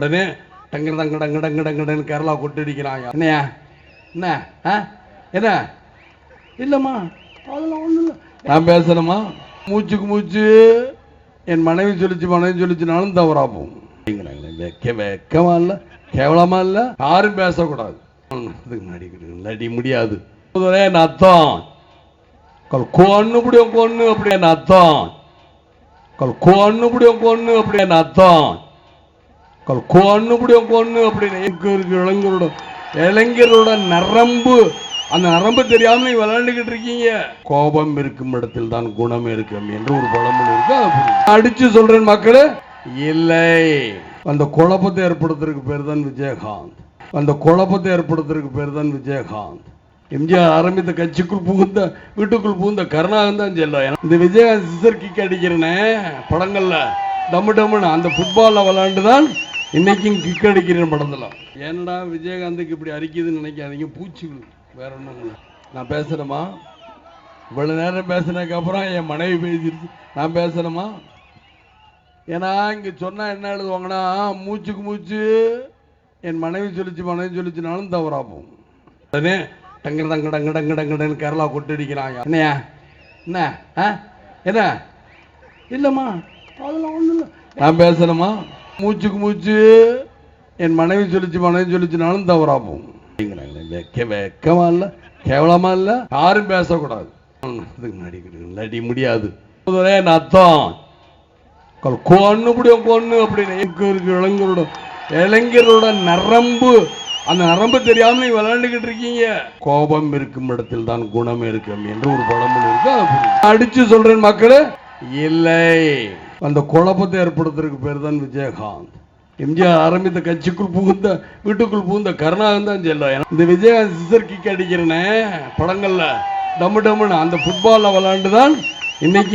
உடனே டங்கு டங்கு டங்கு டங்கு டங்குன்னு கேரளா கொட்டடிக்கிறாங்க என்னையா என்ன? ஆ? என்ன? இல்லைம்மா. அதெல்லாம் ஒன்றும் இல்லை. நான் பேசணுமா மூச்சுக்கு மூச்சு. என் மனைவி சொல்லிச்சு மனைவி சொல்லிச்சுனாலும் தவறா போகும். அப்படிங்கிறாங்களே. வெக்க வெக்கமா இல்லை கேவலமா இல்லை யாரும் பேசக்கூடாது. இதுக்கு நடிக்கிறது நடி முடியாது. என் அர்த்தம். கொல் கொன்னு முடியும் கொன்னு அப்படி என் அர்த்தம். கொல் கொன்னு முடியும் கொன்னு அப்படி என் அர்த்தம். கொன்னு முடியும் கொன்னு அப்படின்னு. இருக்கு இளைஞரோட இளைஞரோட நரம்பு அந்த நரம்பு தெரியாம நீங்க விளையாண்டுகிட்டு இருக்கீங்க. கோபம் இருக்கும் இடத்தில் தான் குணம் இருக்கும் என்று ஒரு பழமொழி இருக்கு அடிச்சு சொல்றேன் மக்களே இல்லை. அந்த குழப்பத்தை ஏற்படுத்துறதுக்கு பேர் தான் விஜயகாந்த். அந்த குழப்பத்தை ஏற்படுத்துறதுக்கு பேர் தான் விஜயகாந்த். எம்ஜிஆர் ஆரம்பித்த கட்சிக்குள் புகுந்த வீட்டுக்குள் புகுந்த கருணாகன் தான் செல்லும் இந்த விஜயகாந்த் சிசர் கிக் அடிக்கிறனே படங்கள்ல டம்மு டம்முன்னு அந்த ஃபுட்பாலில் விளாண்டு தான் இன்னைக்கும் கிக் அடிக்கிறேன் படத்துல. ஏன்டா விஜயகாந்துக்கு இப்படி அரிக்குதுன்னு நினைக்காதீங்க பூச்சிகள். வேற ஒன்றும் இல்லை. நான் பேசணுமா? இவ்வளவு நேரம் பேசினதுக்கு அப்புறம் என் மனைவி பேசிடுச்சு. நான் பேசணுமா? ஏன்னா இங்க சொன்னா என்ன எழுதுவாங்கன்னா மூச்சுக்கு மூச்சு என் மனைவி சொல்லிச்சு மனைவி சொல்லிச்சுனாலும் தவறா போகும். உடனே டங்கு டங்கு டங்கு டங்கு டங்குன்னு கேரளா கொட்டடிக்கிறாங்க என்னையா என்ன? ஆ? என்ன? இல்லைம்மா. அதெல்லாம் ஒன்றும் இல்லை. நான் பேசணுமா? மூச்சுக்கு மூச்சு என் மனைவி சொல்லிச்சு மனைவி சொல்லிச்சுனாலும் தவறா போகும். வெக்கமா இல்ல? கேவலமா இல்ல? யாரும் பேசக்கூடாது. இதுக்கு நடி முடியாது. என் அர்த்தம்? கொன்னு முடியும் கொன்னு அப்படின்னு. இருக்கு இளைஞரோட இளைஞரோட நரம்பு. அந்த நரம்பு தெரியாம நீங்க விளையாண்டுகிட்டு இருக்கீங்க. கோபம் இருக்கும் இடத்தில் தான் குணம் இருக்கும் என்று ஒரு படம் இருக்கு. அடிச்சு சொல்றேன் மக்களே. இல்லை. அந்த குழப்பத்தை ஏற்படுத்துறதுக்கு பேர் தான் விஜயகாந்த். எம்ஜிஆர் ஆரம்பித்த கட்சிக்குள் புகுந்த வீட்டுக்குள் புகுந்த கருணாகரன் தான் செல்லும் இந்த விஜயகாந்த் சிசர் கிக் அடிக்கிறனே படங்கள்ல டம்மு டம்முன்னு அந்த ஃபுட்பாலில் விளாண்டு தான் இன்னைக்கு